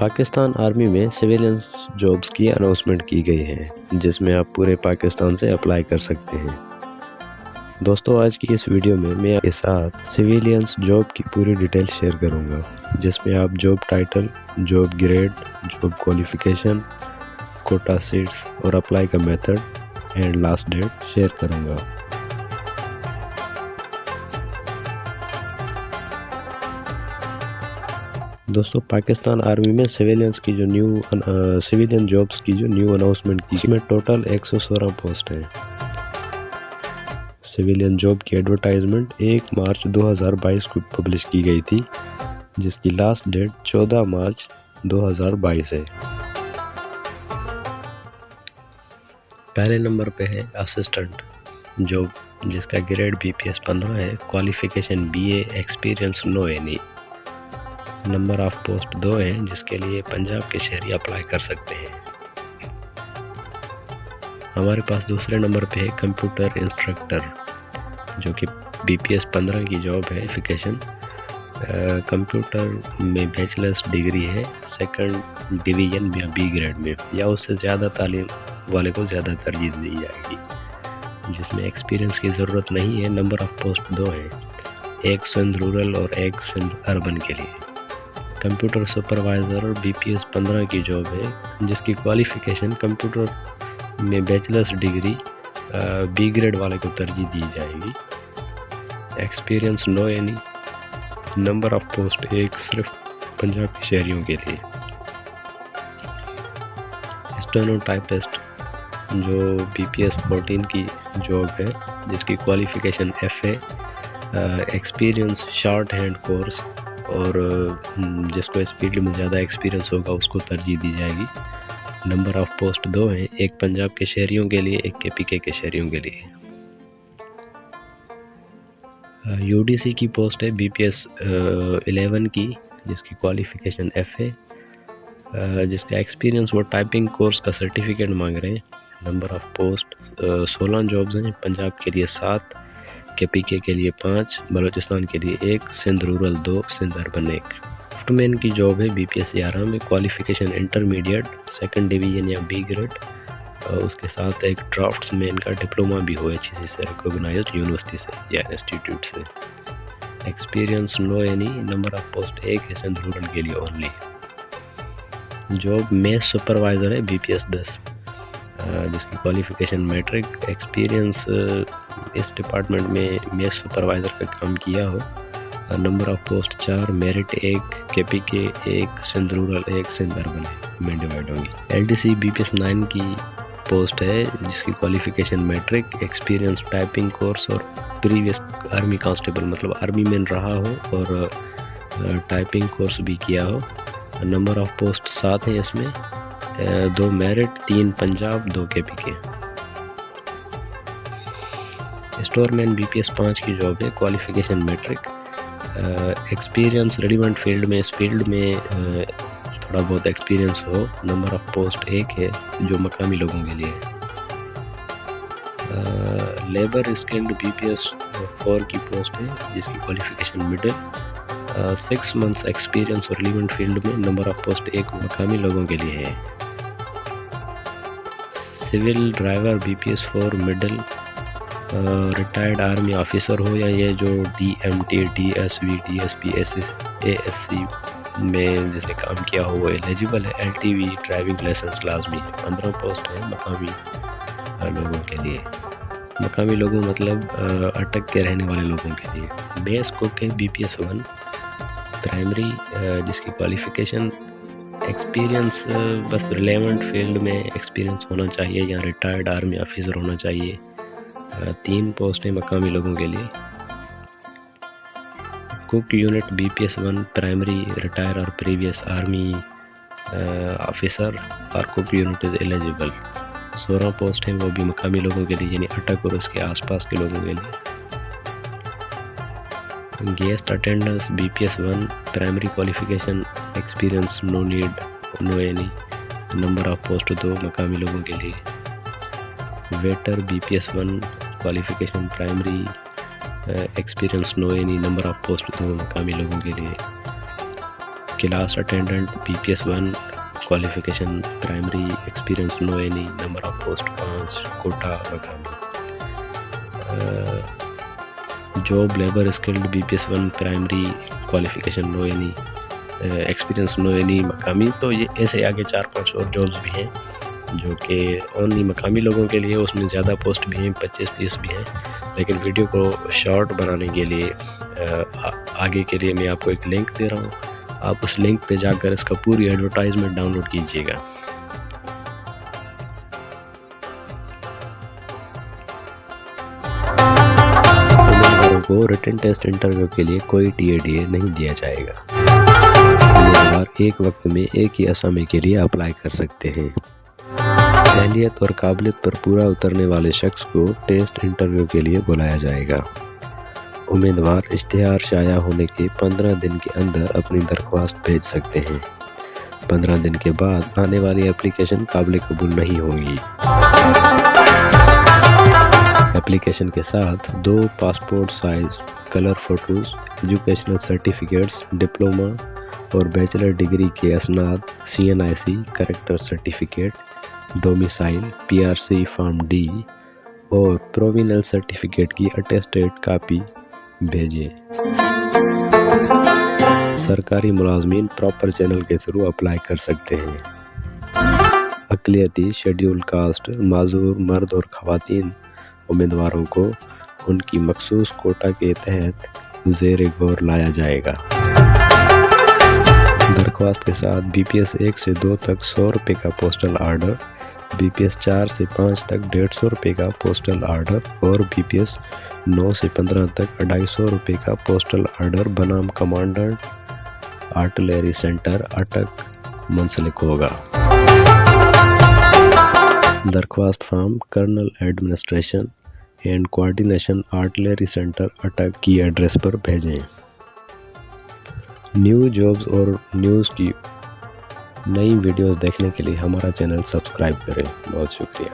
Pakistan army में civilian jobs की announcement की गई है, जिसमें आप पूरे पाकिस्तान से अप्लाई कर सकते हैं। दोस्तों, आज की इस वीडियो में मैं आपके साथ सिविलियंस जॉब की पूरी डिटेल शेयर करूँगा, जिसमें आप job title, job grade, job qualification, quota seats और अप्लाई का method and last date share करूँगा। दोस्तों, पाकिस्तान आर्मी में सिविलियंस की जो न्यू सिविलियन जॉब्स की जो न्यू अनाउंसमेंट की इसमें टोटल एक सौ सोलह पोस्ट हैं। सिविलियन जॉब की एडवर्टाइजमेंट 1 मार्च 2022 को पब्लिश की गई थी, जिसकी लास्ट डेट 14 मार्च 2022 है। पहले नंबर पे है असिस्टेंट जॉब, जिसका ग्रेड बी पी एस पंद्रह है, qualification B experience no any number of post दो हैं, जिसके लिए पंजाब के शहरी अप्लाई कर सकते हैं। हमारे पास दूसरे नंबर पे है कंप्यूटर इंस्ट्रक्टर, जो कि बी पी एस पंद्रह की जॉब है एफिकेशन कंप्यूटर में बैचलर्स डिग्री है, सेकंड डिवीज़न या बी ग्रेड में, या उससे ज़्यादा तालीम वाले को ज़्यादा तरजीह दी जाएगी। जिसमें एक्सपीरियंस की ज़रूरत नहीं है, नंबर ऑफ़ पोस्ट दो हैं, एक सिंध रूरल और एक सिंध अर्बन के लिए। कंप्यूटर सुपरवाइज़र और बी पी एस पंद्रह की जॉब है, जिसकी क्वालिफ़िकेशन कंप्यूटर में बैचलर्स डिग्री बी ग्रेड वाले को तरजीह दी जाएगी। एक्सपीरियंस नो यानी नंबर ऑफ़ पोस्ट एक सिर्फ़ पंजाब के शहरियों के लिए। स्टेनो टाइपिस्ट जो बी पी एस फोर्टीन की जॉब है, जिसकी qualification F A experience shorthand course और जिसको इस फ़ील्ड में ज़्यादा एक्सपीरियंस होगा, उसको तरजीह दी जाएगी। नंबर ऑफ़ पोस्ट दो हैं, एक पंजाब के शहरियों के लिए, एक के पी के शहरियों के लिए यूडीसी की पोस्ट है बी पी एस एलेवन की, जिसकी क्वालिफ़िकेशन एफ़ है। जिसका एक्सपीरियंस वो टाइपिंग कोर्स का सर्टिफिकेट मांग रहे हैं। नंबर ऑफ़ पोस्ट सोलह जॉब्स हैं, पंजाब के लिए सात। के पी के लिए पाँच, बलूचिस्तान के लिए एक, सिंध रूरल दो, सिंध अर्बन एक। सॉफ्टमैन की जॉब है बी पी एस ग्यारह में क्वालिफिकेशन इंटरमीडिएट सेकंड डिवीज़न या बी ग्रेड और उसके साथ एक ड्राफ्ट मैन का डिप्लोमा भी हो एच से रिकोगनाइज यूनिवर्सिटी से या इंस्टीट्यूट से। Experience no any number of post एक है सिंध रूरल के लिए ओनली जॉब में सुपरवाइज़र है बी पी एस दस। जिसकी क्वालिफिकेशन मैट्रिक एक्सपीरियंस इस डिपार्टमेंट में मेस सुपरवाइज़र का काम किया हो। नंबर ऑफ़ पोस्ट चार मेरिट एक के पी के एक सिंध रूरल एक सिंध अर्बन में डिवाइड होगी। L D C B P S nine की पोस्ट है, जिसकी qualification matric experience typing course और प्रीवियस आर्मी कांस्टेबल मतलब आर्मी मैन रहा हो और टाइपिंग कोर्स भी किया हो। नंबर ऑफ़ पोस्ट सात हैं इसमें। दो मेरिट तीन पंजाब, दो के पी के स्टोरमैन बी पी एस पाँच की जॉब है qualification matric experience relevant field में, इस फ़ील्ड में थोड़ा बहुत एक्सपीरियंस हो नंबर ऑफ़ पोस्ट एक है, जो मकामी लोगों के लिए labour skilled B P S four की पोस्ट है, जिसकी qualification middle six months experience और रिलीवेंट फ़ील्ड में नंबर ऑफ़ पोस्ट एक मकामी लोगों के लिए है. Civil driver B P S four middle retired army officer हो या ये जो D M T D S V D S P S A S C में जिसने काम किया हो, वो एलिजिबल है। L T V driving licence लाजमी है। पंद्रह पोस्ट है मकामी लोगों के लिए। मकामी लोगों मतलब अटक के रहने वाले लोगों के लिए। बेस कुक है B P S one primary जिसकी क्वालिफ़िकेशन एक्सपीरियंस बस रिलेवेंट फ़ील्ड में एक्सपीरियंस होना चाहिए, या रिटायर्ड आर्मी ऑफिसर होना चाहिए। तीन पोस्टें मकामी लोगों के लिए। Cook unit B P S one primary retire और प्रीवियस आर्मी ऑफिसर और कुक यूनिट इज़ एलिजिबल सोलह पोस्ट हैं वो भी मकामी लोगों के लिए, यानी अटक और उसके आसपास के लोगों के लिए। Guest attendance B P S one primary qualification experience no need no any number of post दो मकामी लोगों के लिए। Waiter B P S one qualification primary experience no any number of post दो मकामी लोगों के लिए। Class attendant B P S one qualification primary experience no any number of post पाँच, कोटा, मकामी। Job labour skilled B P S one primary qualification no any experience no any मकामी तो ये ऐसे आगे चार पाँच और जॉब्स भी हैं, जो कि ओनली मकामी लोगों के लिए, उसमें ज़्यादा पोस्ट भी हैं, पच्चीस, तीस भी हैं। लेकिन वीडियो को शॉर्ट बनाने के लिए आगे के लिए मैं आपको एक लिंक दे रहा हूँ। आप उस लिंक पे जाकर इसका पूरी एडवर्टाइजमेंट डाउनलोड कीजिएगा। को रिटर्न टेस्ट इंटरव्यू के लिए कोई टी नहीं दिया जाएगा। उम्मीदवार एक वक्त में एक ही असामी के लिए अप्लाई कर सकते हैं। अहलियत और काबिलियत पर पूरा उतरने वाले शख्स को टेस्ट इंटरव्यू के लिए बुलाया जाएगा। उम्मीदवार इश्तहार शाया होने के पंद्रह दिन के अंदर अपनी दरख्वास्त भेज सकते हैं। पंद्रह दिन के बाद आने वाली एप्लीकेशन काबिल कबूल नहीं होगी। एप्लीकेशन के साथ दो passport size colour photos educational certificates diploma और बैचलर डिग्री के असनाद C N I C character certificate domicile PRC form D और प्रोविनल सर्टिफिकेट की अटेस्टेड कापी भेजें। सरकारी मुलाजमीन प्रॉपर चैनल के थ्रू अप्लाई कर सकते हैं। अकलियती शेड्यूल कास्ट माजूर, मर्द और ख़वातीन उम्मीदवारों को उनकी मखसूस कोटा के तहत जेर गौर लाया जाएगा। दरख्वास्त के साथ बी पी एस एक से दो तक सौ रुपये का postal order B P S चार से पाँच तक डेढ़ सौ रुपये का पोस्टल आर्डर और बी पी एस नौ से पंद्रह तक अढ़ाई सौ रुपये का पोस्टल आर्डर बनाम कमांडेंट आर्टिलरी सेंटर अटक मुंसलिक होगा। दरख्वास्त form colonel administration and coordination artillery centre Attock की एड्रेस पर भेजें। न्यू जॉब्स और न्यूज़ की नई वीडियोस देखने के लिए हमारा चैनल सब्सक्राइब करें। बहुत शुक्रिया।